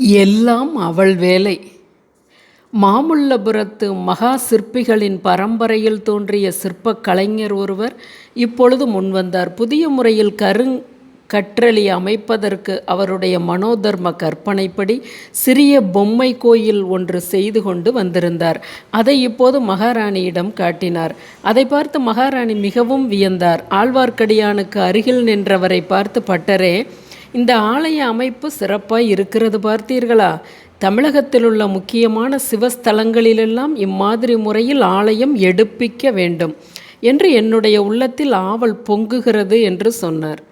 எல்லாம் அவள் வேலை. மாமல்லபுரத்து மகா சிற்பிகளின் பரம்பரையில் தோன்றிய சிற்பக் கலைஞர் ஒருவர் இப்பொழுது முன்வந்தார். புதிய முறையில் கருங் கற்றளி அமைப்பதற்கு அவருடைய மனோதர்ம கற்பனைப்படி சிறிய பொம்மை கோயில் ஒன்று செய்து கொண்டு வந்திருந்தார். அதை இப்போது மகாராணியிடம் காட்டினார். அதை பார்த்து மகாராணி மிகவும் வியந்தார். ஆழ்வார்க்கடியானுக்கு அருகில் நின்றவரை பார்த்து பட்டரே இந்த ஆலய அமைப்பு சிறப்பாய் இருக்கிறது பார்த்தீர்களா? தமிழகத்தில் உள்ள முக்கியமான சிவஸ்தலங்களிலெல்லாம் இம்மாதிரி முறையில் ஆலயம் எடுப்பிக்க வேண்டும் என்று என்னுடைய உள்ளத்தில் ஆவல் பொங்குகிறது என்று சொன்னார்.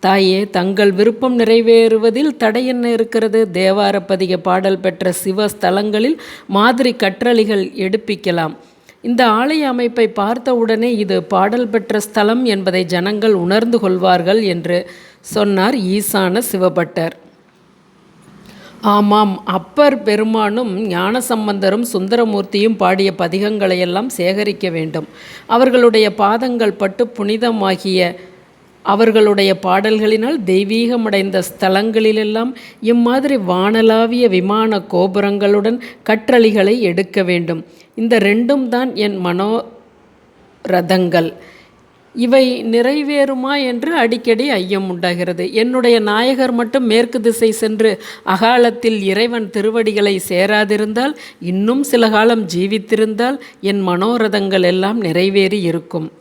தாயே தங்கள் விருப்பம் நிறைவேறுவதில் தடை என்ன இருக்கிறது? தேவார பதிக பாடல் பெற்ற சிவஸ்தலங்களில் மாதிரி கற்றளிகள் எடுப்பிக்கலாம். இந்த ஆலய அமைப்பை பார்த்தவுடனே இது பாடல் பெற்ற ஸ்தலம் என்பதை ஜனங்கள் உணர்ந்து கொள்வார்கள் என்று சொன்னார் ஈசான சிவபட்டர். ஆமாம் அப்பர் பெருமானும் ஞானசம்பந்தரும் சுந்தரமூர்த்தியும் பாடிய பதிகங்களையெல்லாம் சேகரிக்க வேண்டும். அவர்களுடைய பாதங்கள் பட்டு புனிதமாகிய அவர்களுடைய பாடல்களினால் தெய்வீகமடைந்த ஸ்தலங்களிலெல்லாம் இம்மாதிரி வானலாவிய விமான கோபுரங்களுடன் கற்றளிகளை எடுக்க வேண்டும். இந்த ரெண்டும் தான் என் மனோரதங்கள் இவை நிறைவேறுமா என்று அடிக்கடி ஐயம் உண்டாகிறது. என்னுடைய நாயகர் மட்டும் மேற்கு திசை சென்று அகாலத்தில் இறைவன் திருவடிகளை சேராதிருந்தால் இன்னும் சில காலம் ஜீவித்திருந்தால் என் மனோரதங்கள் எல்லாம் நிறைவேறி இருக்கும்.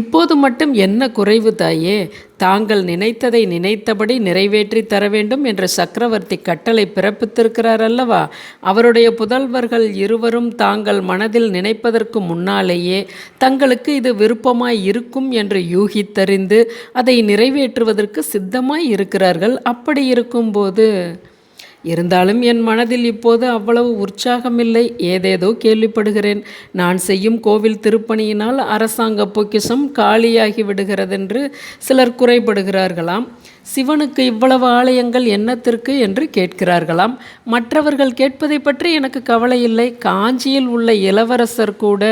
இப்போது மட்டும் என்ன குறைவு தாயே? தாங்கள் நினைத்ததை நினைத்தபடி நிறைவேற்றி தர வேண்டும் என்ற சக்கரவர்த்தி கட்டளை பிறப்பித்திருக்கிறார் அல்லவா? அவருடைய புதல்வர்கள் இருவரும் தாங்கள் மனதில் நினைப்பதற்கு முன்னாலேயே தங்களுக்கு இது விருப்பமாய் இருக்கும் என்று யூகித்தறிந்து அதை நிறைவேற்றுவதற்கு சித்தமாய் இருக்கிறார்கள். அப்படி இருக்கும்போது இருந்தாலும் என் மனதில் இப்போது அவ்வளவு உற்சாகமில்லை. ஏதேதோ கேள்விப்படுகிறேன். நான் செய்யும் கோவில் திருப்பணியினால் அரசாங்க பொக்கிஷம் காலியாகி விடுகிறதென்று சிலர் குறைபடுகிறார்களாம். சிவனுக்கு இவ்வளவு ஆலயங்கள் என்னத்திற்கு என்று கேட்கிறார்களாம். மற்றவர்கள் கேட்பதை பற்றி எனக்கு கவலை இல்லை. காஞ்சியில் உள்ள இளவரசர் கூட.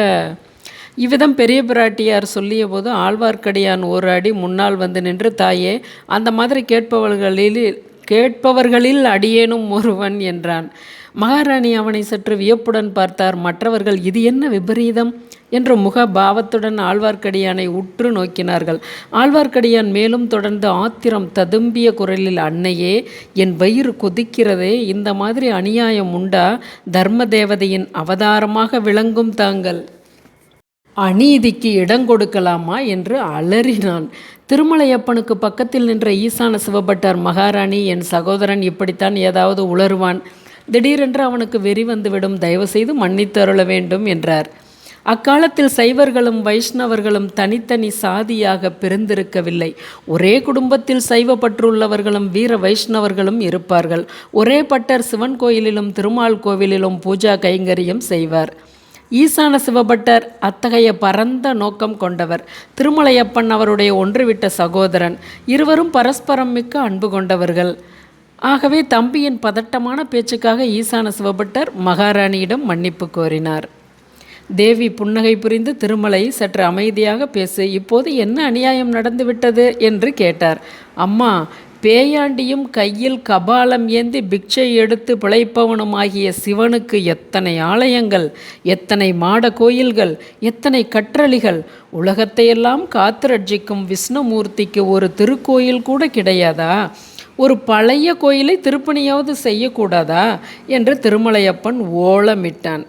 இவ்விதம் பெரிய பிராட்டியார் சொல்லிய போது ஆழ்வார்க்கடியான் ஒரு அடி முன்னால் வந்து நின்று தாயே அந்த மாதிரி கேட்பவர்களில் கேட்பவர்களில் அடியேனும் ஒருவன் என்றான். மகாராணி அவனை சற்று வியப்புடன் பார்த்தார். மற்றவர்கள் இது என்ன விபரீதம்? என்ற முக பாவத்துடன் ஆழ்வார்க்கடியானை உற்று நோக்கினார்கள். ஆழ்வார்க்கடியான் மேலும் தொடர்ந்து ஆத்திரம் ததும்பிய குரலில் அன்னையே என் வயிறு கொதிக்கிறதே இந்த மாதிரி அநியாயம் உண்டா? தர்ம தேவதையின் அவதாரமாக விளங்கும் தாங்கள். அநீதிக்கு இடம் கொடுக்கலாமா என்று அலறினான். திருமலையப்பனுக்கு பக்கத்தில் நின்ற ஈசான சிவபட்டார் மகாராணி என் சகோதரன் இப்படித்தான் ஏதாவது உளருவான் திடீரென்று அவனுக்கு வெறி வந்துவிடும். தயவு செய்து மன்னித்தருள வேண்டும் என்றார். அக்காலத்தில் சைவர்களும் வைஷ்ணவர்களும் தனித்தனி சாதியாக பிரிந்திருக்கவில்லை. ஒரே குடும்பத்தில் சைவப்பற்றுள்ளவர்களும் வீர வைஷ்ணவர்களும் இருப்பார்கள். ஒரே பட்டர் சிவன் கோயிலிலும் திருமால் கோவிலிலும் பூஜா கைங்கரியம் செய்வார். ஈசான சிவபட்டர் அத்தகைய பரந்த நோக்கம் கொண்டவர். திருமலையப்பன் அவருடைய ஒன்றுவிட்ட சகோதரன். இருவரும் பரஸ்பரம் மிக்க அன்பு கொண்டவர்கள். ஆகவே தம்பியின் பதட்டமான பேச்சுக்காக ஈசான சிவபட்டர் மகாராணியிடம் மன்னிப்பு கோரினார். தேவி புன்னகை புரிந்து திருமலை சற்று அமைதியாக பேசு இப்போது என்ன அநியாயம் நடந்துவிட்டது? என்று கேட்டார். அம்மா பேயாண்டியும் கையில் கபாலம் ஏந்தி பிக்ஷை எடுத்து பிழைப்பவனுமாகிய சிவனுக்கு எத்தனை ஆலயங்கள் எத்தனை மாட கோயில்கள் எத்தனை கற்றளிகள் உலகத்தையெல்லாம் காத்திரட்சிக்கும் விஷ்ணுமூர்த்திக்கு ஒரு திருக்கோயில் கூட கிடையாதா? ஒரு பழைய கோயிலை திருப்பணியாவது செய்யக்கூடாதா? என்று திருமலையப்பன் ஓலமிட்டான்.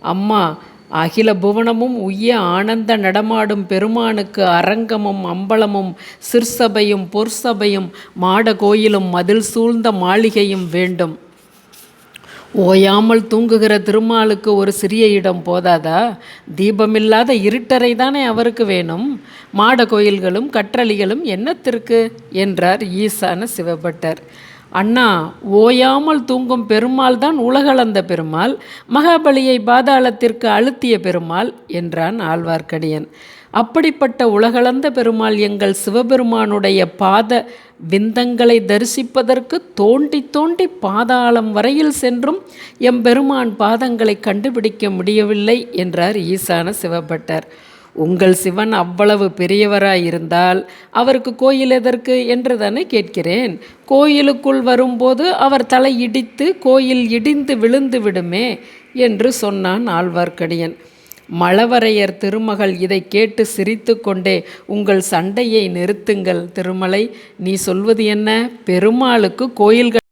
அம்மா அகில புவனமும் உய்ய ஆனந்த நடமாடும் பெருமானுக்கு அரங்கமும் அம்பலமும் சிற்சபையும் பொற்சபையும் மாட கோயிலும் மதில் சூழ்ந்த மாளிகையும் வேண்டும். ஓயாமல் தூங்குகிற திருமாலுக்கு ஒரு சிறிய இடம் போதாதா? தீபமில்லாத இருட்டறை தானே அவருக்கு வேணும். மாட கோயில்களும் கற்றளிகளும் என்னத்திற்கு? என்றார் ஈசான சிவபட்டர். அண்ணா ஓயாமல் தூங்கும் பெருமாள் தான் உலகளந்த பெருமாள் மகாபலியை பாதாளத்திற்கு அழுத்திய பெருமாள் என்றான் ஆழ்வார்க்கடியன். அப்படிப்பட்ட உலகளந்த பெருமாள் எங்கள் சிவபெருமானுடைய பாத விந்தங்களை தரிசிப்பதற்கு தோண்டி தோண்டி பாதாளம் வரையில் சென்றும் எம்பெருமான் பாதங்களை கண்டுபிடிக்க முடியவில்லை என்றார் ஈசான சிவபட்டர். உங்கள் சிவன் அவ்வளவு பெரியவராயிருந்தால் அவருக்கு கோயில் எதற்கு என்று தானே கேட்கிறேன். கோயிலுக்குள் வரும்போது அவர் தலை இடித்து கோயில் இடிந்து விழுந்து விடுமே என்று சொன்னான் ஆழ்வார்க்கடியன். மழவரையர் திருமகள் இதை கேட்டு சிரித்து கொண்டே உங்கள் சண்டையை நிறுத்துங்கள் திருமலை நீ சொல்வது என்ன? பெருமாளுக்கு கோயில்கள்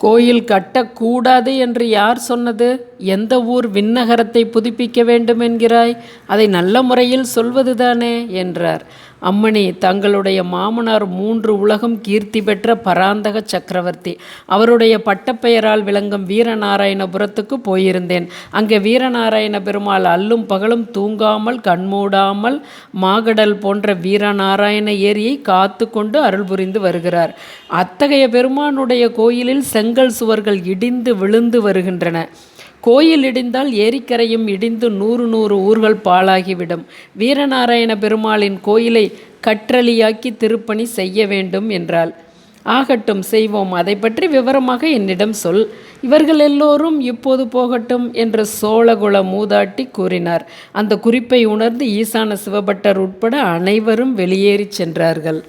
கோயில் கட்டக்கூடாது என்று யார் சொன்னது? எந்த ஊர் விண்ணகரத்தை புதுப்பிக்க வேண்டும் என்கிறாய்? அதை நல்ல முறையில் சொல்வதுதானே என்றார். அம்மணி தங்களுடைய மாமனார் மூன்று உலகம் கீர்த்தி பெற்ற பராந்தக சக்கரவர்த்தி. அவருடைய பட்டப்பெயரால் விளங்கும் வீரநாராயணபுரத்துக்கு போயிருந்தேன். அங்கே வீரநாராயண பெருமாள் அல்லும் பகலும் தூங்காமல் கண்மூடாமல் மாகடல் போன்ற வீரநாராயண ஏரியை காத்து கொண்டு அருள் புரிந்து வருகிறார். அத்தகைய பெருமானுடைய கோயிலில் செங்கல் சுவர்கள் இடிந்து விழுந்து வருகின்றன. கோயில் இடிந்தால் ஏரிக்கரையும் இடிந்து நூறு நூறு ஊர்கள் பாழாகிவிடும். வீரநாராயண பெருமாளின் கோயிலை கற்றளியாக்கி திருப்பணி செய்ய வேண்டும் என்றாள். ஆகட்டும் செய்வோம். அதை பற்றி விவரமாக என்னிடம் சொல். இவர்கள் எல்லோரும் இப்போது போகட்டும் என்று சோழகுல மூதாட்டி கூறினார். அந்த குறிப்பை உணர்ந்து ஈசான சிவபட்டர் உட்பட அனைவரும் வெளியேறிச் சென்றார்கள்.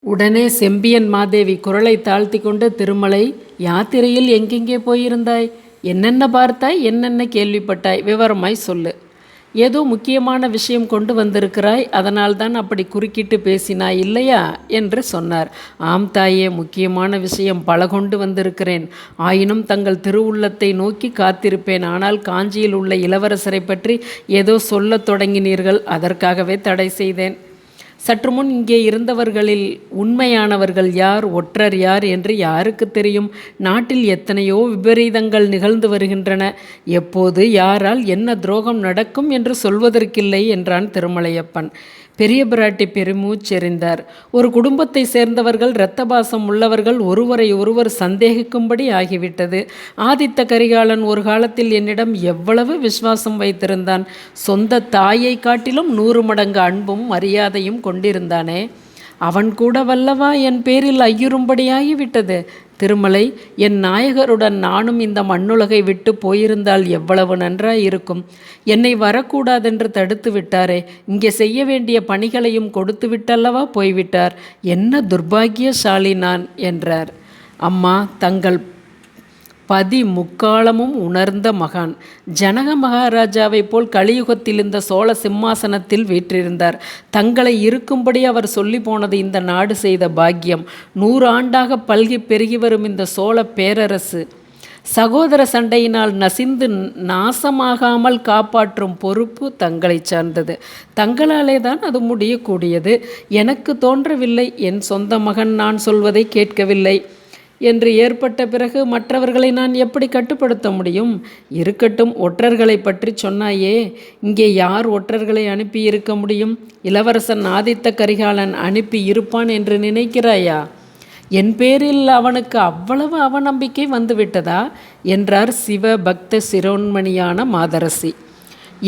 உடனே செம்பியன் மாதேவி குரலை தாழ்த்தி கொண்டு திருமலை யாத்திரையில் எங்கெங்கே போயிருந்தாய்? என்னென்ன பார்த்தாய் என்னென்ன கேள்விப்பட்டாய் விவரமாய் சொல்லு. ஏதோ முக்கியமான விஷயம் கொண்டு வந்திருக்கிறாய் அதனால்தான் அப்படி குறுக்கிட்டு பேசினாய் இல்லையா? என்று சொன்னார். ஆம் தாயே முக்கியமான விஷயம் பல கொண்டு வந்திருக்கிறேன். ஆயினும் தங்கள் திருவுள்ளத்தை நோக்கி காத்திருப்பேன். ஆனால் காஞ்சியில் உள்ள இளவரசரை பற்றி ஏதோ சொல்லத் தொடங்கினீர்கள் அதற்காகவே தடை செய்தேன். சற்று முன் இங்கே இருந்தவர்களில் உண்மையானவர்கள் யார் ஒற்றர் யார் என்று யாருக்கு தெரியும்? நாட்டில் எத்தனையோ விபரீதங்கள் நிகழ்ந்து வருகின்றன. எப்போது யாரால் என்ன துரோகம் நடக்கும் என்று சொல்வதற்கில்லை என்றான் திருமலையப்பன். பெரிய பிராட்டி பெருமூச்செறிந்தார் ஒரு குடும்பத்தை சேர்ந்தவர்கள் இரத்தபாசம் உள்ளவர்கள் ஒருவரை ஒருவர் சந்தேகிக்கும்படி ஆகிவிட்டது. ஆதித்த கரிகாலன் ஒரு காலத்தில் என்னிடம் எவ்வளவு விசுவாசம் வைத்திருந்தான். சொந்த தாயை காட்டிலும் நூறு மடங்கு அன்பும் மரியாதையும் கொண்டிருந்தானே. அவன் கூட வல்லவா என் பேரில் ஐயுறும்படியாகிவிட்டது. திருமலை என் நாயகருடன் நானும் இந்த மண்ணுலகை விட்டு போயிருந்தால் எவ்வளவு நன்றாயிருக்கும். என்னை வரக்கூடாதென்று தடுத்து விட்டாரே இங்கே செய்ய வேண்டிய பணிகளையும் கொடுத்து விட்டல்லவா போய்விட்டார். என்ன துர்பாகியசாலி நான் என்றார். அம்மா தங்கள் பதி முக்காலமும் உணர்ந்த மகான். ஜனக மகாராஜாவைப் போல் கலியுகத்தில் இந்த சோழ சிம்மாசனத்தில் வீற்றிருந்தார். தங்களை இருக்கும்படி அவர் சொல்லி போனது இந்த நாடு செய்த பாக்கியம். நூறாண்டாக பல்கி பெருகி வரும் இந்த சோழ பேரரசு. சகோதர சண்டையினால் நசிந்து நாசமாகாமல் காப்பாற்றும் பொறுப்பு தங்களை சார்ந்தது. தங்களாலே தான் அது முடியக்கூடியது. எனக்கு தோன்றவில்லை. என் சொந்த மகன் நான் சொல்வதை கேட்கவில்லை. என்று ஏற்பட்ட பிறகு மற்றவர்களை நான் எப்படி கட்டுப்படுத்த முடியும்? இருக்கட்டும் ஒற்றர்களை பற்றி சொன்னாயே இங்கே யார் ஒற்றர்களை அனுப்பி இருக்க முடியும்? இளவரசன் ஆதித்த கரிகாலன் அனுப்பி இருப்பான் என்று நினைக்கிறாயா? என் பேரில் அவனுக்கு அவ்வளவு அவநம்பிக்கை வந்துவிட்டதா? என்றார் சிவ பக்த சிரோன்மணியான மாதரசி.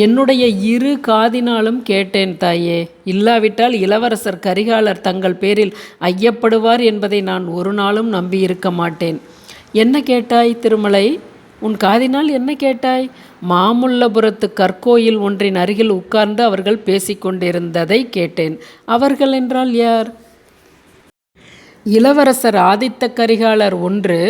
என்னுடைய இரு காதினாலும் கேட்டேன் தாயே. இல்லாவிட்டால் இளவரசர் கரிகாலர் தங்கள் பேரில் ஐயப்படுவார் என்பதை நான் ஒரு நாளும் நம்பியிருக்க மாட்டேன். என்ன கேட்டாய் திருமலை? உன் காதினால் என்ன கேட்டாய்? மாமுல்லபுரத்து கற்கோயில் ஒன்றின் அருகில் உட்கார்ந்து அவர்கள் பேசிக்கொண்டிருந்ததை கேட்டேன். அவர்கள் என்றால் யார்? இளவரசர் ஆதித்த கரிகாலர் ஒன்று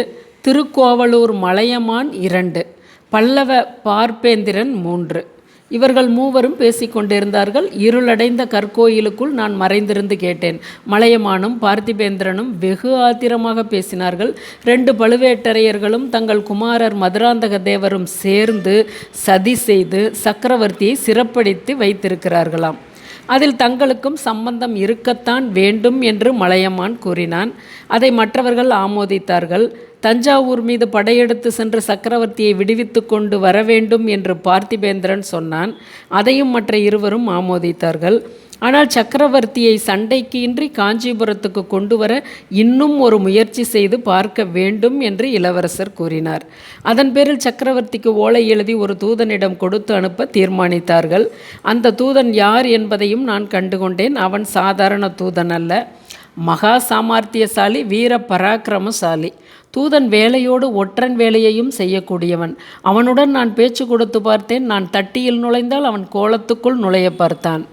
திருக்கோவலூர் மலையமான் இரண்டு பல்லவ பார்ப்பேந்திரன் மூன்று. இவர்கள் மூவரும் பேசிக்கொண்டிருந்தார்கள். இருளடைந்த கற்கோயிலுக்குள் நான் மறைந்திருந்து கேட்டேன். மலையமானும் பார்த்திபேந்திரனும் வெகு ஆத்திரமாக பேசினார்கள். ரெண்டு பழுவேட்டரையர்களும் தங்கள் குமாரர் மதுராந்தக தேவரும் சேர்ந்து சதி செய்து சக்கரவர்த்தியை சிறப்படுத்தி வைத்திருக்கிறார்களாம். அதில் தங்களுக்கும் சம்பந்தம் இருக்கத்தான் வேண்டும் என்று மலையமான் கூறினான். அதை மற்றவர்கள் ஆமோதித்தார்கள். தஞ்சாவூர் மீது படையெடுத்து சென்று சக்கரவர்த்தியை விடுவித்து கொண்டு வர வேண்டும் என்று பார்த்திபேந்திரன் சொன்னான். அதையும் மற்ற இருவரும் ஆமோதித்தார்கள். ஆனால் சக்கரவர்த்தியை சண்டைக்கு இன்றி காஞ்சிபுரத்துக்கு கொண்டு வர இன்னும் ஒரு முயற்சி செய்து பார்க்க வேண்டும் என்று இளவரசர் கூறினார். அதன் பேரில் சக்கரவர்த்திக்கு ஓலை எழுதி ஒரு தூதனிடம் கொடுத்து அனுப்ப தீர்மானித்தார்கள். அந்த தூதன் யார் என்பதையும் நான் கண்டுகொண்டேன். அவன் சாதாரண தூதன் அல்ல. மகா சாமர்த்தியசாலி வீர பராக்கிரமசாலி. தூதன் வேலையோடு ஒற்றன் வேலையையும் செய்யக்கூடியவன். அவனுடன் நான் பேச்சு கொடுத்து பார்த்தேன். நான் தட்டியில் நுழைந்தால் அவன் கோலத்துக்குள் நுழைய பார்த்தான்.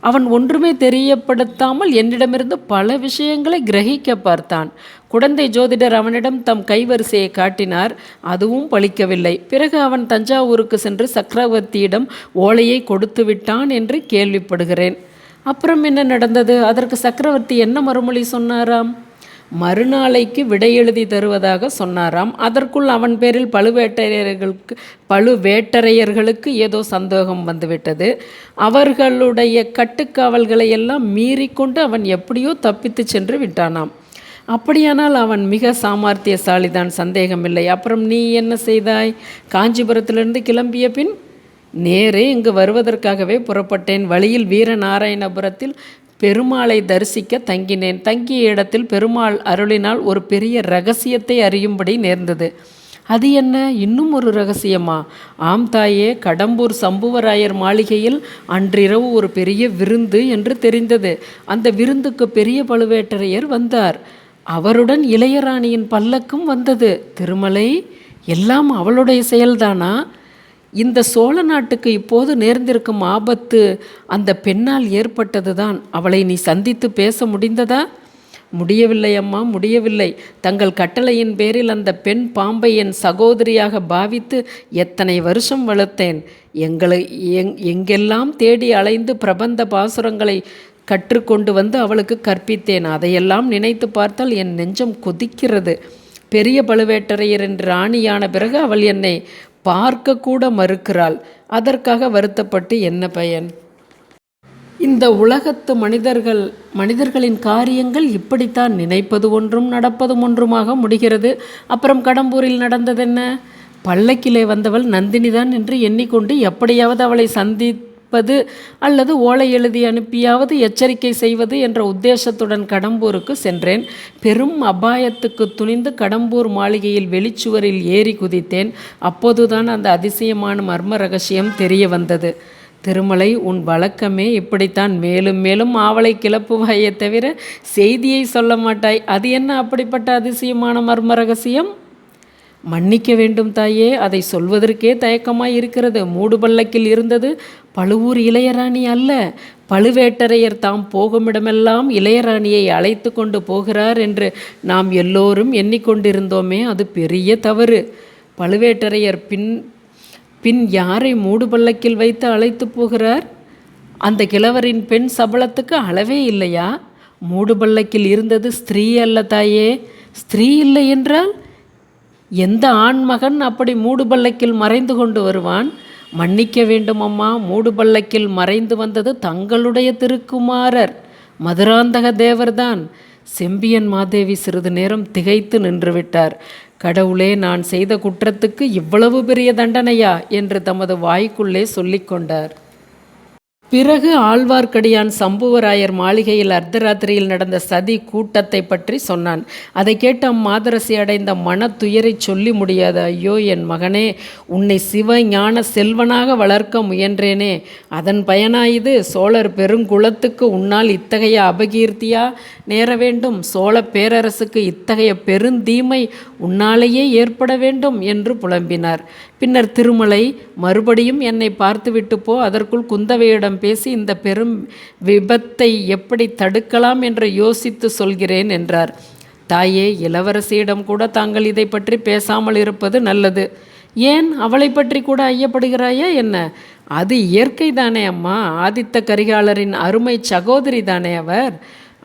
அவன் ஒன்றுமே தெரியப்படுத்தாமல் என்னிடமிருந்து பல விஷயங்களை கிரகிக்க பார்த்தான். குடந்தை ஜோதிடர் அவனிடம் தம் கைவரிசையை காட்டினார். அதுவும் பலிக்கவில்லை. பிறகு அவன் தஞ்சாவூருக்கு சென்று சக்கரவர்த்தியிடம் ஓலையை கொடுத்து விட்டான் என்று கேள்விப்படுகிறேன். அப்புறம் என்ன நடந்தது? அதற்கு சக்கரவர்த்தி என்ன மறுமொழி சொன்னாராம்? மறுநாளைக்கு விடை எழுதி தருவதாக சொன்னாராம். அதற்குள் அவன் பேரில் பழுவேட்டரையர்களுக்கு பழுவேட்டரையர்களுக்கு ஏதோ சந்தேகம் வந்துவிட்டது. அவர்களுடைய கட்டுக்காவல்களை எல்லாம் மீறிக்கொண்டு அவன் எப்படியோ தப்பித்து சென்று விட்டானாம். அப்படியானால் அவன் மிக சாமர்த்தியசாலிதான் சந்தேகமில்லை. அப்புறம் நீ என்ன செய்தாய்? காஞ்சிபுரத்திலிருந்து கிளம்பிய பின் நேரே இங்கு வருவதற்காகவே புறப்பட்டேன். வழியில் வீரநாராயணபுரத்தில் பெருமாளை தரிசிக்க தங்கினேன். தங்கிய இடத்தில் பெருமாள் அருளினால் ஒரு பெரிய ரகசியத்தை அறியும்படி நேர்ந்தது. அது என்ன? இன்னும் ஒரு ரகசியமா? ஆம் தாயே கடம்பூர் சம்புவராயர் மாளிகையில் அன்றிரவு ஒரு பெரிய விருந்து என்று தெரிந்தது. அந்த விருந்துக்கு பெரிய பழுவேட்டரையர் வந்தார். அவருடன் இளையராணியின் பல்லக்கும் வந்தது. திருமலை எல்லாம் அவளுடைய செயல்தானா? இந்த சோழ நாட்டுக்கு இப்போது நேர்ந்திருக்கும் ஆபத்து அந்த பெண்ணால் ஏற்பட்டதுதான். அவளை நீ சந்தித்து பேச முடிந்ததா? முடியவில்லை அம்மா முடியவில்லை. தங்கள் கட்டளையின் பேரில் அந்த பெண் பாம்பை என் சகோதரியாக பாவித்து எத்தனை வருஷம் வளர்த்தேன். எங்களை எங் எங்கெல்லாம் தேடி அலைந்து பிரபந்த பாசுரங்களை கற்றுக்கொண்டு வந்து அவளுக்கு கற்பித்தேன். அதையெல்லாம் நினைத்து பார்த்தால் என் நெஞ்சம் கொதிக்கிறது. பெரிய பழுவேட்டரையர் என்று ராணியான பிறகு அவள் என்னை பார்க்க கூட மறுக்கிறாள். அதற்காக வருத்தப்பட்டு என்ன பயன்? இந்த உலகத்து மனிதர்கள் மனிதர்களின் காரியங்கள் இப்படித்தான் நினைப்பது ஒன்றும் நடப்பதும் ஒன்றுமாக முடிகிறது. அப்புறம் கடம்பூரில் நடந்ததென்ன? பல்லக்கிலே வந்தவள் நந்தினிதான் என்று எண்ணிக்கொண்டு எப்படியாவது அவளை சந்திப்பது அல்லது ஓலை எழுதி அனுப்பியாவது எச்சரிக்கை செய்வது என்ற உத்தேசத்துடன் கடம்பூருக்கு சென்றேன். பெரும் அபாயத்துக்கு துணிந்து கடம்பூர் மாளிகையில் வெளிச்சுவரில் ஏறி குதித்தேன். அப்போதுதான் அந்த அதிசயமான மர்ம ரகசியம் தெரிய வந்தது. திருமலை உன் வழக்கமே இப்படித்தான். மேலும் மேலும் ஆவலை கிளப்புவாயே தவிர செய்தியை சொல்ல மாட்டாய். அது என்ன அப்படிப்பட்ட அதிசயமான மர்ம ரகசியம்? மன்னிக்க வேண்டும் தாயே. அதை சொல்வதற்கே தயக்கமாய் இருக்கிறது. மூடுபல்லக்கில் இருந்தது பழுவூர் இளையராணி அல்ல. பழுவேட்டரையர் தாம் போகுமிடமெல்லாம் இளையராணியை அழைத்து கொண்டு போகிறார் என்று நாம் எல்லோரும் எண்ணிக்கொண்டிருந்தோமே. அது பெரிய தவறு. பழுவேட்டரையர் பின் பின் யாரை மூடு பல்லக்கில் வைத்து அழைத்து போகிறார்? அந்த கிழவரின் பெண் சபலத்துக்கு அளவே இல்லையா? மூடு பல்லக்கில் இருந்தது ஸ்திரீ அல்ல தாயே. ஸ்திரீ இல்லை என்றால் எந்த ஆண்மகன் அப்படி மூடு பல்லக்கில் மறைந்து கொண்டு வருவான்? மன்னிக்க வேண்டும் அம்மா மூடு பல்லக்கில் மறைந்து வந்தது தங்களுடைய திருக்குமாரர். மதுராந்தக தேவர்தான். செம்பியன் மாதேவி சிறிது நேரம் திகைத்து நின்றுவிட்டார் கடவுளே நான் செய்த குற்றத்துக்கு இவ்வளவு பெரிய தண்டனையா? என்று தமது வாய்க்குள்ளே சொல்லிக்கொண்டார் பிறகு ஆழ்வார்க்கடியான் சம்புவராயர் மாளிகையில் அர்த்தராத்திரியில் நடந்த சதி கூட்டத்தை பற்றி சொன்னான். அதை கேட்டு அம்மாதரசி அடைந்த மன துயரை சொல்லி முடியாது. ஐயோ என் மகனே உன்னை சிவ ஞான செல்வனாக வளர்க்க முயன்றேனே. அதன் பயனாயுது சோழர் பெருங்குளத்துக்கு உன்னால் இத்தகைய அபகீர்த்தியா? நேர வேண்டும். சோழ பேரரசுக்கு இத்தகைய பெருந்தீமை உன்னாலேயே ஏற்பட வேண்டும் என்று புலம்பினார். பின்னர் திருமலை மறுபடியும் என்னை பார்த்துவிட்டு போ அதற்குள் குந்தவையிடம் பேசி இந்த பெரும் விபத்தை எப்படி தடுக்கலாம் என்று யோசித்து சொல்கிறேன் என்றார். தாயே இளவரசியிடம் கூட தாங்கள் இதை பற்றி பேசாமல் இருப்பது நல்லது. ஏன்? அவளை பற்றி கூட ஐயப்படுகிறாயா என்ன? அது இயற்கை தானே அம்மா. ஆதித்த கரிகாலரின் அருமை சகோதரி தானே அவர்.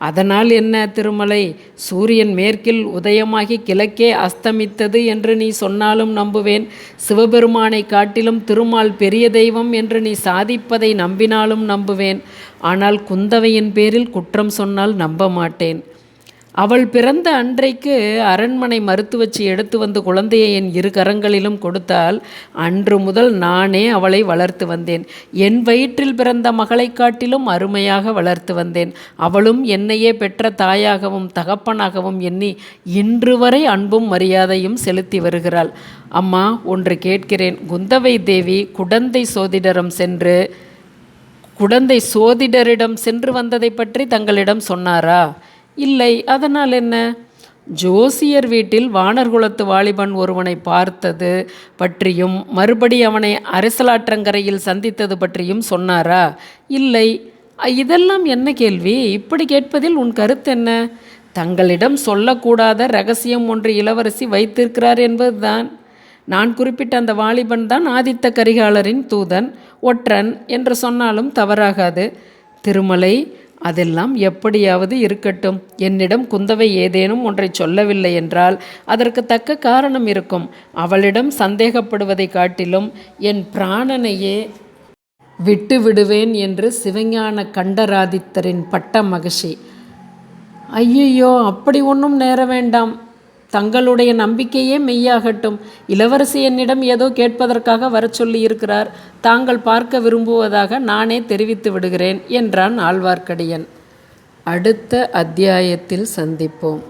அதனால் என்ன திருமலை? சூரியன் மேற்கில் உதயமாகி கிழக்கே அஸ்தமித்தது என்று நீ சொன்னாலும் நம்புவேன். சிவபெருமானை காட்டிலும் திருமால் பெரிய தெய்வம் என்று நீ சாதிப்பதை நம்பினாலும் நம்புவேன். ஆனால் குந்தவையின் பேரில் குற்றம் சொன்னால் நம்ப மாட்டேன். அவள் பிறந்த அன்றைக்கு அரண்மனை மருத்துவச்சி எடுத்து வந்து குழந்தையை என் இரு கரங்களிலும் கொடுத்தால் அன்று முதல் நானே அவளை வளர்த்து வந்தேன். என் வயிற்றில் பிறந்த மகளை காட்டிலும் அருமையாக வளர்த்து வந்தேன். அவளும் என்னையே பெற்ற தாயாகவும் தகப்பனாகவும் எண்ணி இன்று வரை அன்பும் மரியாதையும் செலுத்தி வருகிறாள். அம்மா ஒன்று கேட்கிறேன். குந்தவை தேவி குடந்தை சோதிடரம் சென்று குடந்தை சோதிடரிடம் சென்று வந்ததை பற்றி தங்களிடம் சொன்னாரா? இல்லை அதனால் என்ன? ஜோசியர் வீட்டில் வானர்குலத்து வாலிபன் ஒருவனை பார்த்தது பற்றியும் மறுபடி அவனை அரசலாற்றங்கரையில் சந்தித்தது பற்றியும் சொன்னாரா? இல்லை. இதெல்லாம் என்ன கேள்வி? இப்படி கேட்பதில் உன் கருத்து என்ன? தங்களிடம் சொல்லக்கூடாத ரகசியம் ஒன்று இளவரசி வைத்திருக்கிறார் என்பதுதான். நான் குறிப்பிட்ட அந்த வாலிபன் தான் ஆதித்த கரிகாலரின் தூதன் ஒற்றன் என்று சொன்னாலும் தவறாகாது. திருமலை அதெல்லாம் எப்படியாவது இருக்கட்டும். என்னிடம் குந்தவை ஏதேனும் ஒன்றை சொல்லவில்லை என்றால் அதற்கு தக்க காரணம் இருக்கும். அவளிடம் சந்தேகப்படுவதை காட்டிலும் என் பிராணனையே விட்டு விடுவேன் என்று சிவஞான கண்டராதித்தரின் பட்ட மகிழ்ச்சி. ஐயையோ அப்படி ஒன்றும் நேர வேண்டாம். தங்களுடைய நம்பிக்கையே மெய்யாகட்டும். இளவரசி என்னிடம் ஏதோ கேட்பதற்காக வரச் சொல்லியிருக்கிறார். தாங்கள் பார்க்க விரும்புவதாக நானே தெரிவித்து விடுகிறேன் என்றான் ஆழ்வார்க்கடியன். அடுத்த அத்தியாயத்தில் சந்திப்போம்.